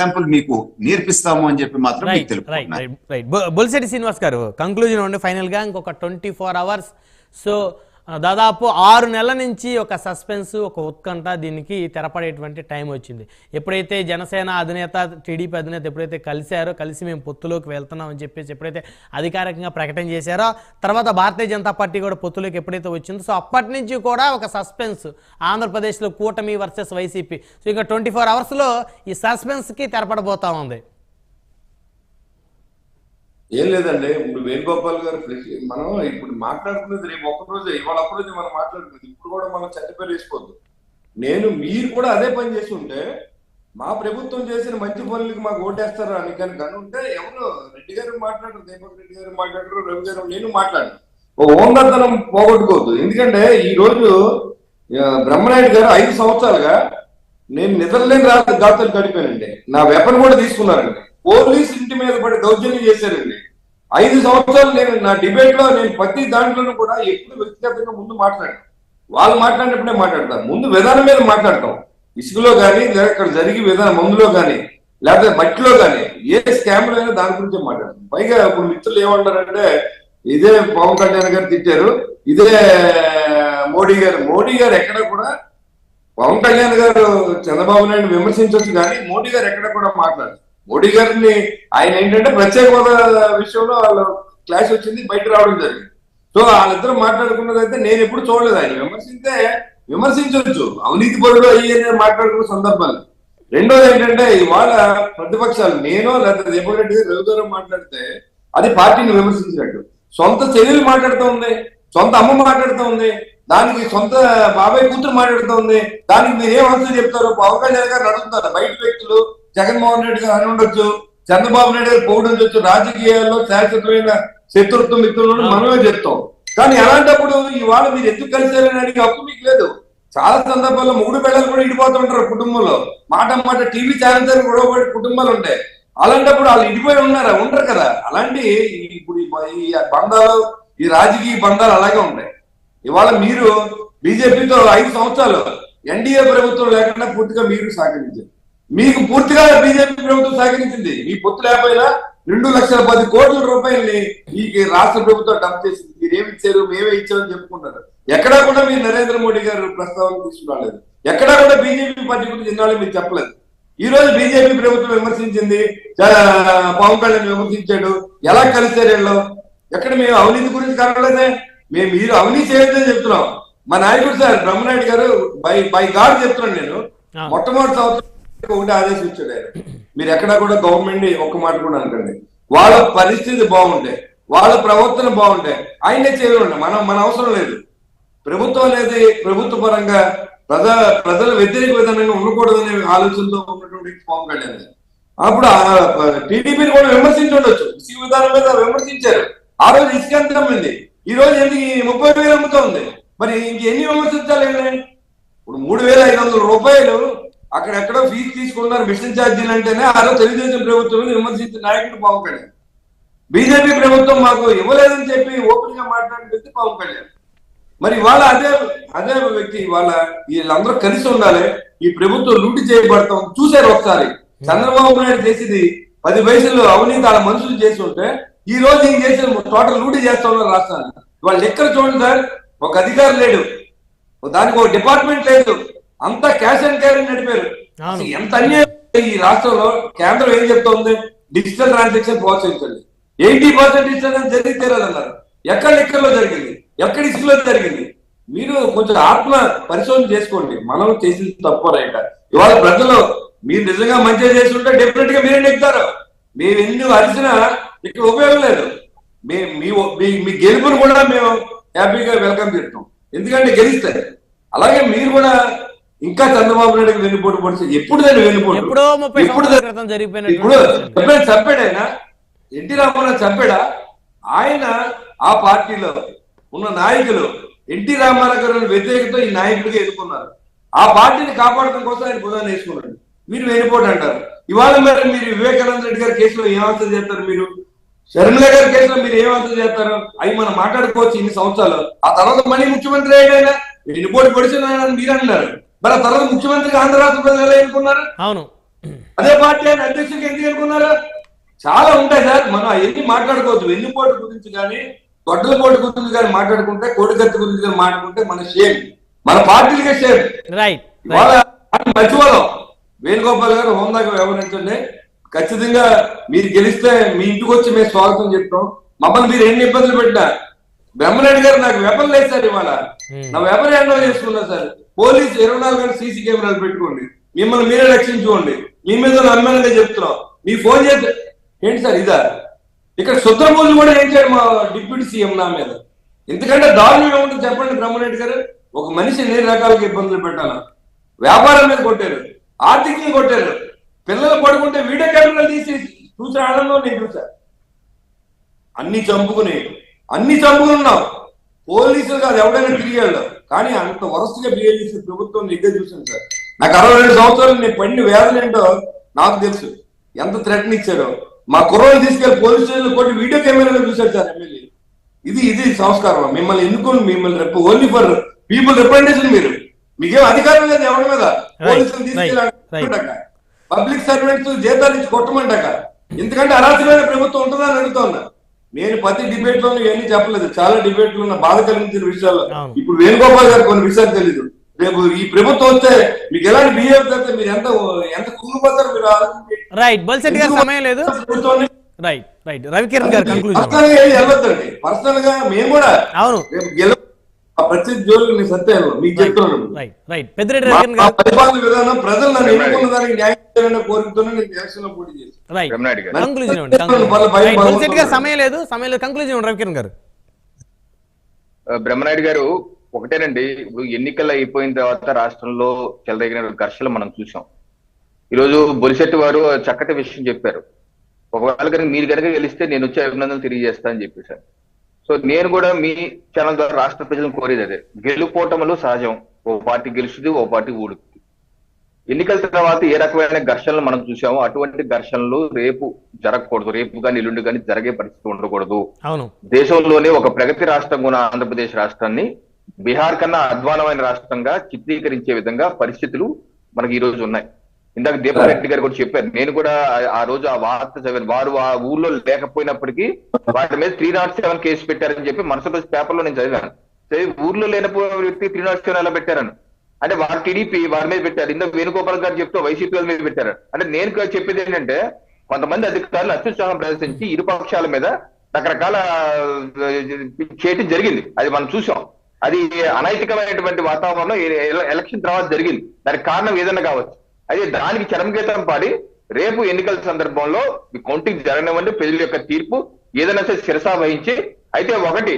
Example మీకు నేర్పిస్తాము అని చెప్పి మాత్రం మీకు శ్రీనివాస్ గారు కంక్లూజన్ ఉండి ఫైనల్గా ఇంకొక ట్వంటీ ఫోర్ అవర్స్ సో దాదాపు ఆరు నెలల నుంచి ఒక సస్పెన్స్ ఒక ఉత్కంఠ దీనికి తెరపడేటువంటి టైం వచ్చింది. ఎప్పుడైతే జనసేన అధినేత టీడీపీ అధినేత ఎప్పుడైతే కలిశారో కలిసి మేము పొత్తులోకి వెళ్తున్నాం అని చెప్పేసి ఎప్పుడైతే అధికారికంగా ప్రకటన చేశారో తర్వాత భారతీయ జనతా పార్టీ కూడా పొత్తులోకి ఎప్పుడైతే వచ్చిందో సో అప్పటి నుంచి కూడా ఒక సస్పెన్స్ ఆంధ్రప్రదేశ్లో కూటమి వర్సెస్ వైసీపీ. సో ఇంకా ట్వంటీ ఫోర్ అవర్స్లో ఈ సస్పెన్స్కి తెరపడబోతా ఉంది. ఏం లేదండి. ఇప్పుడు వేణుగోపాల్ గారు మనం ఇప్పుడు మాట్లాడుకునేది రేపు ఒక్క రోజే ఇవాళ ఒక్క మనం మాట్లాడుకునేది. ఇప్పుడు కూడా మనం చట్టపేరు వేసుకోవద్దు. నేను మీరు కూడా అదే పని చేసి ఉంటే మా ప్రభుత్వం చేసిన మంచి పనులకి మాకు ఓటేస్తారు అని కానీ కానీ ఉంటే ఎవరు? రెడ్డి గారు మాట్లాడరు దీపక్ రెడ్డి గారు మాట్లాడరు రవి గారు నేను మాట్లాడను. ఓ ఓందర్తనం పోగొట్టుకోవద్దు. ఎందుకంటే ఈ రోజు బ్రహ్మనాయుడు గారు ఐదు సంవత్సరాలుగా నేను నిద్రలేని రాత్రి గాతులు గడిపానండి. నా వెపన్ కూడా తీసుకున్నారండి. పోలీస్ ఇంటి మీద పడి దౌర్జన్యం చేశారండి. ఐదు సంవత్సరాలు నేను నా డిబేట్లో నేను ప్రతి దాంట్లోనూ కూడా ఎప్పుడు వ్యక్తిగతంగా ముందు మాట్లాడాను. వాళ్ళు మాట్లాడినప్పుడే మాట్లాడతాం ముందు విధానం మీద మాట్లాడతాం. ఇసుకలో కానీ లేదా ఇక్కడ జరిగే విధానం మందులో కానీ లేకపోతే మట్టిలో కానీ ఏ స్కామ్ అయినా దాని గురించి మాట్లాడతాం. పైగా ఇప్పుడు మిత్రులు ఏమంటారంటే ఇదే పవన్ కళ్యాణ్ గారు తిట్టారు ఇదే మోడీ గారు. మోడీ గారు ఎక్కడ కూడా పవన్ కళ్యాణ్ గారు చంద్రబాబు నాయుడు విమర్శించవచ్చు కానీ మోడీ గారు ఎక్కడ కూడా మాట్లాడారు. మోడీ గారిని ఆయన ఏంటంటే ప్రత్యేక హోదా విషయంలో వాళ్ళు క్లాస్ వచ్చింది బయట రావడం జరిగింది. సో వాళ్ళిద్దరు మాట్లాడుకున్నది అయితే నేను ఎప్పుడు చూడలేదు ఆయన. విమర్శిస్తే విమర్శించవచ్చు అవినీతి పరుడు అయ్యి మాట్లాడుకున్న సందర్భాలు. రెండోది ఏంటంటే ఇవాళ ప్రతిపక్షాలు నేను లేకపోతే దీపక్ రెడ్డి గారు రవి మాట్లాడితే అది పార్టీని విమర్శించినట్టు. సొంత చెల్లెలు మాట్లాడుతూ ఉంది సొంత అమ్మ మాట్లాడుతూ ఉంది దానికి సొంత బాబాయ్ కూతురు మాట్లాడుతూ ఉంది దానికి మీరు ఏం ఆన్సర్ చెప్తారు పవన్ కళ్యాణ్ గారు అడుగుతారు బయట వ్యక్తులు జగన్మోహన్ రెడ్డి గారు అని ఉండొచ్చు చంద్రబాబు నాయుడు గారు పోవడం ఉండొచ్చు రాజకీయాల్లో శాశ్వతమైన శత్రుత్వ మిత్రులను మనమే చెప్తాం కానీ అలాంటప్పుడు ఇవాళ మీరు ఎందుకు కలిసారని అడిగే హక్కు మీకు లేదు. చాలా సందర్భాల్లో మొగుడు పిల్లలు కూడా ఇడిపోతుంటారు కుటుంబంలో. మాట మాట టీవీ ఛానల్స్ అని కుటుంబాలు ఉంటాయి. అలాంటప్పుడు వాళ్ళు ఇడిపోయి ఉన్నారా? ఉండరు కదా. అలాంటి ఇప్పుడు ఈ- ఈ బంధాలు ఈ రాజకీయ బంధాలు అలాగే ఉంటాయి. ఇవాళ మీరు బీజేపీతో ఐదు సంవత్సరాలు ఎన్డీఏ ప్రభుత్వం లేకుండా పూర్తిగా మీరు సహకరించారు మీకు పూర్తిగా బీజేపీ ప్రభుత్వం సహకరించింది. మీ పొత్తు లేకపోయినా రెండు లక్షల పది కోట్ల రూపాయల్ని ఈ రాష్ట్ర ప్రభుత్వం డంప్ చేసింది. మీరు ఏమి ఇచ్చారు? మేమే ఇచ్చామని చెప్పుకుంటారు ఎక్కడా కూడా మీరు నరేంద్ర మోడీ గారు ప్రస్తావన తీసుకురాలేదు. ఎక్కడా కూడా బీజేపీ పార్టీ గురించి ఇన్నాళ్ళు మీరు చెప్పలేదు. ఈ రోజు బీజేపీ ప్రభుత్వం విమర్శించింది. పవన్ కళ్యాణ్ విమర్శించాడు. ఎలా కలిసారు వీళ్ళు? ఎక్కడ మేము అవినీతి గురించి కనలేదే మేము మీరు అవినీతి చేయలేదని చెప్తున్నాం. మా నాయకుడు సార్ బ్రహ్మనాయుడు గారు బై బై గాడ్ చెప్తున్నాను నేను. మొట్టమొదటి సంవత్సరం ఒకటి ఆదేశించాడు ఆయన. మీరు ఎక్కడా కూడా గవర్నమెంట్ ఒక్క మాట కూడా అనకండి. వాళ్ళ పరిస్థితి బాగుంటే వాళ్ళ ప్రవర్తన బాగుంటే ఆయనే చేయడం మనం మన అవసరం లేదు. ప్రభుత్వం అనేది ప్రభుత్వ పరంగా ప్రజా ప్రజల వ్యతిరేక విధానంగా ఉండకూడదనే ఆలోచనతో ఉన్నటువంటి పవన్ కళ్యాణ్ అప్పుడు టీడీపీని కూడా విమర్శించి ఉండొచ్చు. ఇసుక విధానం మీద విమర్శించారు. ఆ రోజు ఇసుక ఎంత అమ్మింది? ఈ రోజు ఎందుకు ముప్పై వేలు అమ్ముతా ఉంది? మరి ఇంకెన్ని విమర్శించాలి ఇప్పుడు మూడు వేల ఐదు వందల రూపాయలు అక్కడెక్కడ ఫీజు తీసుకున్నారు మిషన్ ఛార్జీలు అంటేనే ఆ రోజు తెలుగుదేశం ప్రభుత్వం విమర్శించిన నాయకుడు పవన్ కళ్యాణ్. బీజేపీ ప్రభుత్వం మాకు ఇవ్వలేదని చెప్పి ఓపెన్గా మాట్లాడిన వ్యక్తి పవన్ కళ్యాణ్. మరి ఇవాళ అదే అదే వ్యక్తి ఇవాళ వీళ్ళందరూ కలిసి ఉండాలి. ఈ ప్రభుత్వం లూటి చేయబడతాం. చూశారు ఒకసారి. చంద్రబాబు నాయుడు చేసేది పది వయసులో అవినీతి వాళ్ళ మనుషులు చేసి ఉంటే ఈ రోజు ఏం చేసిన టోటల్ లూటి చేస్తా ఉన్నారు రాష్ట్రాన్ని. వాళ్ళు ఎక్కడ చూడండి సార్? ఒక అధికారి లేడు. దానికి ఒక డిపార్ట్మెంట్ లేదు. అంతా క్యాష్ అండ్ క్యారీ నడిపారు. ఎంత అన్యాయం. ఈ రాష్ట్రంలో కేంద్రం ఏం చెప్తోంది? డిజిటల్ ట్రాన్సాక్షన్ ప్రోత్సహించండి. ఎయిటీ పర్సెంట్ డిజిటల్ జరిగితే అన్నారు. ఎక్కడ లెక్కల్లో జరిగింది? ఎక్కడ ఇసుకలో జరిగింది? మీరు కొంచెం ఆత్మ పరిశోధన చేసుకోండి. మనం చేసింది తప్పు రైట. ఇవాళ ప్రజలు మీరు నిజంగా మంచిగా చేసి ఉంటే డెఫినెట్గా మీరే నెగ్గుతారు మేము ఎన్ని అరిచినా ఇక్కడ ఉపయోగం లేదు. మీ- గెలుపును కూడా మేము హ్యాపీగా వెల్కమ్ చేస్తాం. ఎందుకంటే గెలిస్తే. అలాగే మీరు కూడా ఇంకా చంద్రబాబు నాయుడు వెన్నుపోటు పొడిచి ఎప్పుడు దాన్ని వెన్నుపోటు? ఎప్పుడో ముప్పై క్రితం ఇప్పుడు ఎప్పుడైనా చంపాడు ఆయన. ఎన్టీ రామారావు చంపాడా? ఆయన ఆ పార్టీలో ఉన్న నాయకులు ఎన్టీ రామారావు గారి వ్యతిరేకతో ఈ నాయకుడిగా ఎదుర్కొన్నారు. ఆ పార్టీని కాపాడటం కోసం ఆయన బుధాన్ని వేసుకున్నాడు. మీరు వెళ్ళిపోటు అంటారు. ఇవాళ మరి మీరు వివేకానంద రెడ్డి గారి కేసులో ఏం ఆన్సర్ చేస్తారు మీరు? షర్మిల గారి కేసులో మీరు ఏం ఆన్సర్ చేస్తారు? అవి మనం మాట్లాడుకోవచ్చు ఇన్ని సంవత్సరాలు. ఆ తర్వాత మళ్ళీ ముఖ్యమంత్రి అయ్యాడైనా ఎన్నిపోటు పొడిచిన మీరు అన్నారు. మరి ఆ తర్వాత ముఖ్యమంత్రిగా ఆంధ్ర రాష్ట్ర ప్రజలు ఎన్నుకున్నారు అవును. అదే పార్టీ ఆయన అధ్యక్షుడికి ఎందుకు ఎన్నుకున్నారు చాలా ఉంటాయి సార్. మనం అవన్నీ మాట్లాడుకోవచ్చు? వెన్నుపోటు గురించి కానీ గొడ్డల పోటు గురించి కానీ మాట్లాడుకుంటే కోడికత్తి గురించి కానీ మాట్లాడుకుంటే మన షేమ్ మన పార్టీలకే షేమ్ రైట్ ఇవాళ మర్చిపోదాం. వేణుగోపాల్ గారు హోందాగా వ్యవహరించండి. ఖచ్చితంగా మీరు గెలిస్తే మీ ఇంటికి వచ్చి మేము స్వాగతం చెప్తాం. మమ్మల్ని మీరు ఎన్ని ఇబ్బందులు పెట్టినా? బ్రహ్మరెడ్డి గారు నాకు వెపన్ లేదు సార్ ఇవాళ. నా వెపన్ హ్యాండ్ ఓవర్ చేసుకున్నా సార్. పోలీసు ఇరవై నాలుగు గంటలు సీసీ కెమెరాలు పెట్టుకోండి. మిమ్మల్ని మీరే రక్షించుకోండి. మీ మీద నమ్మకంగా చెప్తున్నాం. మీ ఫోన్ చేస్తే ఏంటి సార్ ఇదా? ఇక్కడ శుద్రమూలు కూడా ఏం చేయడు మా డిప్యూటీ సీఎం నా మీద. ఎందుకంటే దారుణం ఏముంటుంది చెప్పండి బ్రహ్మరెడ్డి గారు. ఒక మనిషి ఎన్ని రకాలుగా ఇబ్బందులు పెట్టాలా? వ్యాపారం మీద కొట్టారు. ఆర్థికంగా కొట్టారు. పిల్లలు పడుకుంటే వీడియో కెమెరాలు తీసి చూసిన ఆనందం నేను చూసా. అన్ని చంపుకుని అన్ని చంపుకున్నావు పోలీసులు కాదు ఎవడైనా తిరిగాడు కానీ అంత వరసగా బిహేవ్ చేసే ప్రభుత్వం నిగ్గే చూసాను సార్. నాకు అరవై రెండు సంవత్సరాలు నేను పడిన వేదన ఏంటో నాకు తెలుసు. ఎంత థ్రెటన్ ఇచ్చారో. మా కుర్రోని తీసుకెళ్ళి పోలీస్ స్టేషన్ కొట్టి వీడియో కెమెరాలో చూశారు సార్ ఎమ్మెల్యే. ఇది ఇది సంస్కారం. మిమ్మల్ని ఎన్నుకోండి మిమ్మల్ని రేపు ఓన్లీ ఫర్ పీపుల్ రిప్రజెంటేషన్ మీరు. మీకేం అధికారం లేదు ఎవరి మీద? పోలీసులు తీసుకెళ్ళి పబ్లిక్ సర్వెంట్స్ జీతాలు ఇచ్చి కొట్టమంటాక. ఎందుకంటే అరాచకమైన ప్రభుత్వం ఉంటుందని అడుగుతా ఉన్నా. నేను ప్రతి డిబేట్లో ఇవన్నీ చెప్పలేదు. చాలా డిబేట్లు ఉన్న బాధ కలిగించిన విషయాల్లో. ఇప్పుడు వేణుగోపాల్ గారు కొన్ని విషయాలు తెలీదు. రేపు ఈ ప్రభుత్వం వస్తే మీకు ఎలాంటి బిహేవ్ చేస్తే మీరు ఎంత ఎంత కుంగిపోతారో మీరు రైట్ బొల్సెట్ గారు సమయం లేదు. రైట్ రైట్ రవికిరణ్ గారు పర్సనల్గా వెళ్ళొద్దండి. పర్సనల్గా మేము కూడా అవును. ప్రత్యేక జోలికి నేను మీకు చెప్తున్నాను పరిపాలన విధానం ప్రజలు నన్ను ఎన్నుకున్న దానికి న్యాయం చేయాలనే కోరికతోనే నేను ఎలక్షన్లో పోటీ చేశాను. సమయం లేదు సమయం లేదు. కంక్లూజన్ రవికిరణ్ గారు. బ్రహ్మనాయుడు గారు ఒకటేనండి ఇప్పుడు ఎన్నికలు అయిపోయిన తర్వాత రాష్ట్రంలో చెలరేగిన ఘర్షణలు మనం చూసాం. ఈరోజు బొలిశెట్టి వారు చక్కటి విషయం చెప్పారు. ఒకవేళ కనుక మీరు కనుక గెలిస్తే నేను వచ్చి అభినందనలు తెలియజేస్తా అని చెప్పేశారు. సో నేను కూడా మీ ఛానల్ ద్వారా రాష్ట్ర ప్రజలను కోరేది అదే. గెలుపోవటములు సహజం. ఓ పార్టీ గెలుస్తుంది ఓ పార్టీ ఓడుతుంది ఎన్నికల తర్వాత ఏ రకమైన ఘర్షణలు మనం చూసామో అటువంటి ఘర్షణలు రేపు జరగకూడదు. రేపు కానీ ఎల్లుండి కానీ జరిగే పరిస్థితి ఉండకూడదు. అవును. దేశంలోనే ఒక ప్రగతి రాష్ట్రంగా ఉన్న ఆంధ్రప్రదేశ్ రాష్ట్రాన్ని బీహార్ కన్నా అధ్వానమైన రాష్ట్రంగా చిత్రీకరించే విధంగా పరిస్థితులు మనకి ఈ రోజు ఉన్నాయి. ఇందాక దీపారెడ్డి గారు కూడా చెప్పారు. నేను కూడా ఆ- రోజు ఆ వార్త చదివాను. వారు ఆ ఊర్లో లేకపోయినప్పటికీ వాటి మీద త్రీ నాట్ సెవెన్ కేసు పెట్టారని చెప్పి మనసు పేపర్లో నేను చదివాను. చదివి ఊర్లో లేనప్పుడు వ్యక్తి త్రీ నాట్ సెవెన్ ఎలా పెట్టారని? అంటే వారు టీడీపీ వారి మీద పెట్టారు. ఇందాక వేణుగోపాల్ గారు చెప్తూ వైసీపీ వాళ్ళ మీద పెట్టారు. అంటే నేను చెప్పేది ఏంటంటే కొంతమంది అధికారులు అత్యుత్సాహం ప్రదర్శించి ఇరు పక్షాల మీద రకరకాల చేయటం జరిగింది. అది మనం చూసాం. అది అనైతికమైనటువంటి వాతావరణం ఎలక్షన్ తర్వాత జరిగింది. దానికి కారణం ఏదైనా కావచ్చు. అయితే దానికి చరమగీతం పాడి రేపు ఎన్నికల సందర్భంలో ఈ కౌంటింగ్ జరగనివ్వండి ప్రజల యొక్క తీర్పు ఏదైనా సరే శిరసా వహించి అయితే ఒకటి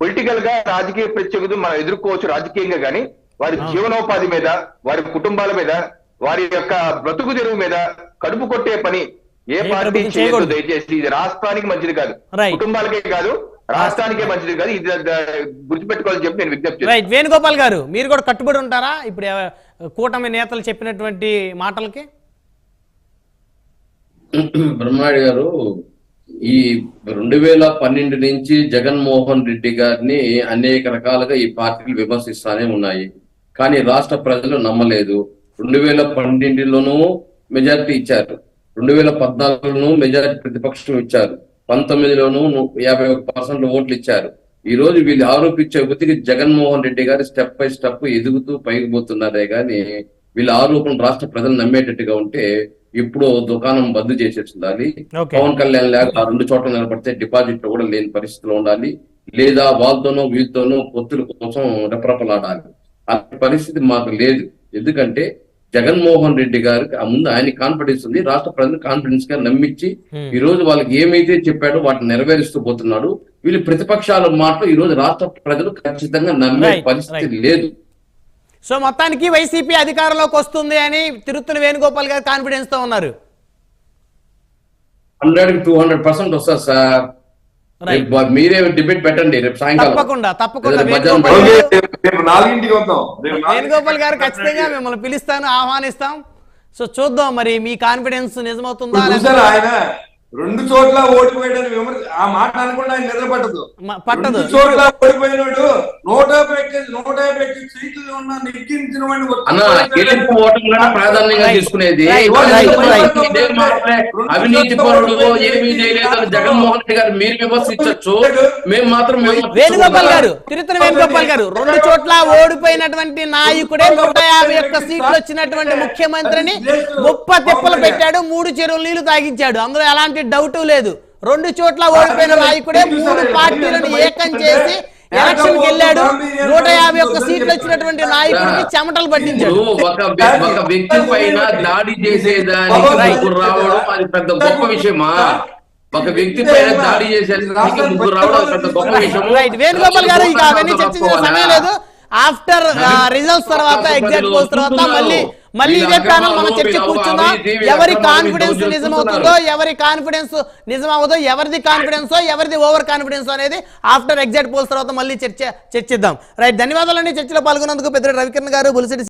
పొలిటికల్గా రాజకీయ ప్రత్యేకత మనం ఎదుర్కోవచ్చు రాజకీయంగా కానీ వారి జీవనోపాధి మీద వారి కుటుంబాల మీద వారి యొక్క బ్రతుకు తెరువు మీద కడుపు కొట్టే పని ఏ పార్టీ చేయకూడదు. దయచేసి ఇది రాష్ట్రానికి మంచిది కాదు. కుటుంబాలకే కాదు రాష్ట్రానికే మంచిది కాదు ఇది గుర్తుపెట్టుకోవాలని చెప్పి నేను విజ్ఞప్తి చేస్తున్నాను. రైట్ వేణుగోపాల్ గారు మీరు కూడా కట్టుబడి ఉంటారా? ఇప్పుడు కూటమి నేతలు చెప్పినటువంటి మాటలకి? బ్రహ్మాడి గారు ఈ రెండు వేల పన్నెండు నుంచి జగన్మోహన్ రెడ్డి గారిని అనేక రకాలుగా ఈ పార్టీలు విమర్శిస్తానే ఉన్నాయి. కానీ రాష్ట్ర ప్రజలు నమ్మలేదు. రెండు వేల పన్నెండులోనూ మెజారిటీ ఇచ్చారు. రెండు వేల పద్నాలుగులోనూ మెజారిటీ ప్రతిపక్షం ఇచ్చారు. పంతొమ్మిదిలోనూ యాభై ఒక పర్సెంట్ ఓట్లు ఇచ్చారు. ఈ రోజు వీళ్ళు ఆరోపించే కొద్దిగా జగన్మోహన్ రెడ్డి గారు స్టెప్ బై స్టెప్ ఎదుగుతూ పైకి పోతున్నారే గాని వీళ్ళ ఆరోపణ రాష్ట్ర ప్రజలు నమ్మేటట్టుగా ఉంటే ఇప్పుడు దుకాణం బంద్ చేసేసి ఉండాలి పవన్ కళ్యాణ్ లేక ఆ రెండు చోట్ల నిలబడితే డిపాజిట్ కూడా లేని పరిస్థితిలో ఉండాలి. లేదా వాళ్ళతోనూ వీళ్ళతోనూ పొత్తుల కోసం రెపరెపలాడాలి. అలాంటి పరిస్థితి మాకు లేదు. ఎందుకంటే జగన్మోహన్ రెడ్డి గారికి ఆ ముందు ఆయన కాన్ఫిడెన్స్ ఉంది. రాష్ట్ర ప్రజలు కాన్ఫిడెన్స్గా నమ్మించి. ఈ రోజు వాళ్ళకి ఏమైతే చెప్పాడో వాటిని నెరవేరుస్తూ పోతున్నాడు. వీళ్ళు ప్రతిపక్షాల మాటలు ఈ రోజు రాష్ట్ర ప్రజలు ఖచ్చితంగా నమ్మే పరిస్థితి లేదు. సో మొత్తానికి వైసీపీ అధికారంలోకి వస్తుంది అని తిరుత్తల వేణుగోపాల్ గారు కాన్ఫిడెన్స్తో ఉన్నారు. హండ్రెడ్ టూ హండ్రెడ్ పర్సెంట్ వస్తారు సార్. మీరే డిబేట్ పెట్టండి రేపు సాయంకాలం. తప్పకుండా తప్పకుండా. వేణుగోపాల్ గారు- ఖచ్చితంగా మిమ్మల్ని పిలుస్తాను ఆహ్వానిస్తాం. సో చూద్దాం మరి మీ కాన్ఫిడెన్స్ నిజమవుతుందా ఆయన? రెండు చోట్ల ఓడిపోయాడని విమర్శ ఆ మాట అనుకుండా ఆయన నిద్ర పట్టదు. మ- పట్టదు. రెండు చోట్ల ఓడిపోయినాడు. నూట యాభై నూట యాభై సీట్లు ఉన్న నెగ్గించిన వాడిని అన్న గెలుపు ఓటములను ప్రాధాన్యంగా. తీసుకునేది అవినీతి పరుడు ఏమీ చేయలేదు. జగన్మోహన్ రెడ్డి గారు మీరు విమర్శించవచ్చు. మేము మాత్రం. వేణుగోపాల్ గారు వేణుగోపాల్ గారు రెండు చోట్ల ఓడిపోయినటువంటి నాయకుడే నూట యాభై ఒక్క సీట్లు వచ్చినటువంటి ముఖ్యమంత్రిని ముప్ప తిప్పలు పెట్టాడు మూడు చెరువులు నీళ్ళు తాగించాడు. అందులో ఎలాంటి డౌట్ లేదు. రెండు చోట్ల ఓడిపోయిన నాయకుడే మూడు పార్టీలను ఏకం చేసి ఎలక్షన్కి వెళ్ళాడు నూట యాభై ఒక్క సీట్లు వచ్చినటువంటి నాయకుడికి చెమటలు పట్టించాడు. ఒక వ్య- ఒక వ్యక్తి పైన దాడి చేసేదానికి రావడం అది పెద్ద గొప్ప విషయమా? ఒక వ్యక్తి పైన దాడి చేసేదానికి ముగ్గురు రావడం పెద్ద గొప్ప విషయము? రైట్ వేణుగోపాల్ గారు ఇక అవన్నీ చర్చించిన సమయం లేదు. ఆఫ్టర్ రిజల్ట్స్ తర్వాత ఎగ్జాక్ట్ పోల్స్ తర్వాత మళ్ళీ మళ్ళీ ఇదే ప్యానల్ మనం చర్చ కూర్చుందాం? ఎవరి కాన్ఫిడెన్స్ నిజమవుతుందో ఎవరి కాన్ఫిడెన్స్ నిజమవుతుందో ఎవరిది కాన్ఫిడెన్స్ ఎవరిది ఓవర్ కాన్ఫిడెన్స్ అనేది ఆఫ్టర్ ఎగ్జాక్ట్ పోల్స్ తర్వాత మళ్ళీ చర్చ చర్చిద్దాం. రైట్ ధన్యవాదాలండి. చర్చలో పాల్గొన్నందుకు పెద్ద రవికిరణ్ గారు బులిసిటి